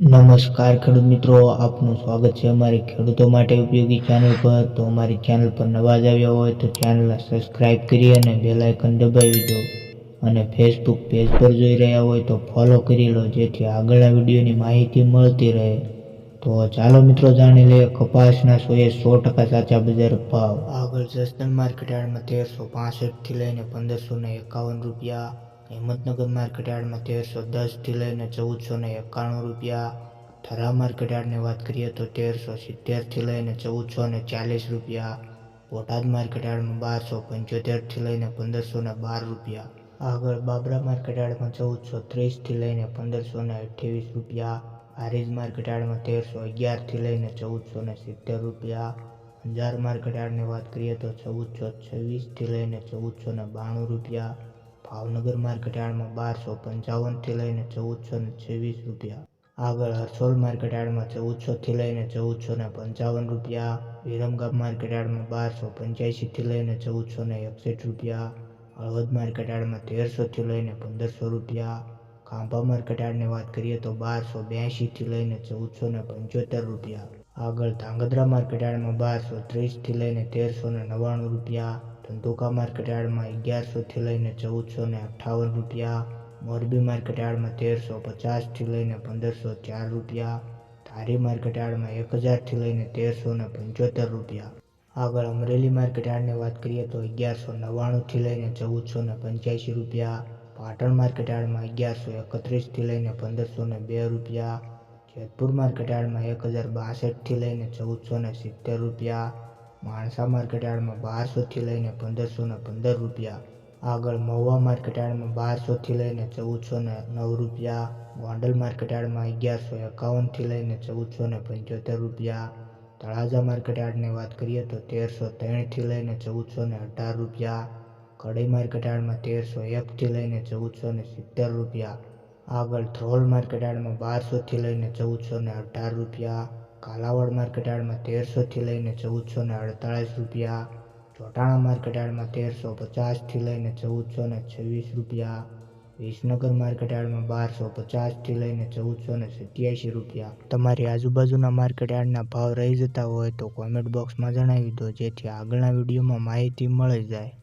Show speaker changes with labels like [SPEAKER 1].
[SPEAKER 1] નમસ્કાર ખેડૂત મિત્રો, આપનું સ્વાગત છે અમારી ખેડૂતો માટે ઉપયોગી ચેનલ પર. તો અમારી ચેનલ પર નવા જ આવ્યા હોય તો ચેનલને સબસ્ક્રાઇબ કરી અને બેલાઇકન દબાવી દો. અને ફેસબુક પેજ પર જોઈ રહ્યા હોય તો ફોલો કરી લો, જેથી આગળના વિડીયોની માહિતી મળતી રહે. તો ચાલો મિત્રો, જાણી લઈએ કપાસના સોએ સો ટકા સાચા બજાર ભાવ. આગળ જસદન માર્કેટ યાર્ડમાં તેરસો પાસઠથી લઈને પંદરસો ને એકાવન રૂપિયા હિંમતનગર માર્કેટ યાર્ડમાં તેરસો દસથી લઈને ચૌદસો ને એકાણું રૂપિયા થરા માર્કેટ યાર્ડની વાત કરીએ તો તેરસો સિત્તેરથી લઈને ચૌદસો ને ચાલીસ રૂપિયા. બોટાદ માર્કેટ યાર્ડમાં બારસો પંચોતેરથી લઈને પંદરસો ને બાર રૂપિયા. આગળ બાબરા માર્કેટ યાર્ડમાં ચૌદસો ત્રીસથી લઈને પંદરસો ને અઠ્યાવીસ રૂપિયા. હારીજ માર્કેટ યાર્ડમાં તેરસો અગિયારથી લઈને ચૌદસો ને સિત્તેર રૂપિયા. અંજાર માર્કેટ યાર્ડની વાત કરીએ તો ચૌદસો છવ્વીસથી લઈને ચૌદસો ને બાણું રૂપિયા. ભાવનગર માર્કેટ બારસો પંચાવનથી લઈને ચૌદસો ને છવ્વીસ રૂપિયા. આગળ હરસોલ માર્કેટ ચૌદસોથી લઈને ચૌદસો ને પંચાવન રૂપિયા. વિરમગામ માર્કેટ બારસો પંચ્યાસીથી લઈને ચૌદસો ને એકસઠ રૂપિયા. હળવદ માર્કેટ તેરસોથી લઈને પંદરસો રૂપિયા. ખાંભા માર્કેટ વાત કરીએ તો બારસો બ્યાસીથી લઈને ચૌદસો ને પંચોતેર રૂપિયા. આગળ ધાંગધ્રા માર્કેટ યાર્ડમાં બારસો ત્રીસથી લઈને તેરસો ને નવ્વાણું રૂપિયા, ધંધુકા માર્કેટ યાર્ડમાં અગિયારસોથી લઈને ચૌદસો ને અઠ્ઠાવન રૂપિયા, મોરબી માર્કેટ યાર્ડમાં તેરસો પચાસથી લઈને પંદરસો ચાર રૂપિયા, ધારી માર્કેટ યાર્ડમાં એક હજારથી લઈને તેરસો ને પંચોતેર રૂપિયા. આગળ અમરેલી માર્કેટ યાર્ડની વાત કરીએ તો અગિયારસો નવ્વાણુંથી લઈને ચૌદસો ને પંચ્યાસી રૂપિયા, પાટણ માર્કેટ યાર્ડમાં અગિયારસો એકત્રીસથી લઈને પંદરસો ને બે રૂપિયા જેતપુર માર્કેટ એક હજાર બાસઠથી લઈને ચૌદસો ને સિત્તેર રૂપિયા, માણસા માર્કેટ યાર્ડમાં બારસોથી લઈને પંદરસો ને પંદર રૂપિયા, આગળ મહુવા માર્કેટ યાર્ડમાં બારસોથી લઈને ચૌદસો ને નવ રૂપિયા, ગોંડલ માર્કેટ યાર્ડમાં અગિયારસો એકાવનથી લઈને ચૌદસો ને પંચોતેર રૂપિયા, તળાજા માર્કેટ યાર્ડની વાત કરીએ તો તેરસો ત્રણથી લઈને ચૌદસો ને અઢાર રૂપિયા કડઈ માર્કેટ તેરસો એકથી લઈને ચૌદસો ને સિત્તેર રૂપિયા આગળ ધ્રોલ માર્કેટ યાર્ડમાં બારસોથી લઈને ચૌદસો ને અઢાર રૂપિયા, કાલાવડ માર્કેટ યાર્ડમાં તેરસોથી લઈને ચૌદસો ને અડતાળીસ રૂપિયા, ચોટાણા માર્કેટ યાર્ડમાં તેરસો પચાસથી લઈને ચૌદસો ને છવ્વીસ રૂપિયા, વિસનગર માર્કેટ યાર્ડમાં બારસો પચાસથી લઈને ચૌદસો ને સત્યાસી રૂપિયા. તમારી આજુબાજુના માર્કેટ યાર્ડના ભાવ રહી જતા હોય તો કોમેન્ટ બોક્સમાં જણાવી દો, જેથી આગળના વિડીયોમાં માહિતી મળી જાય.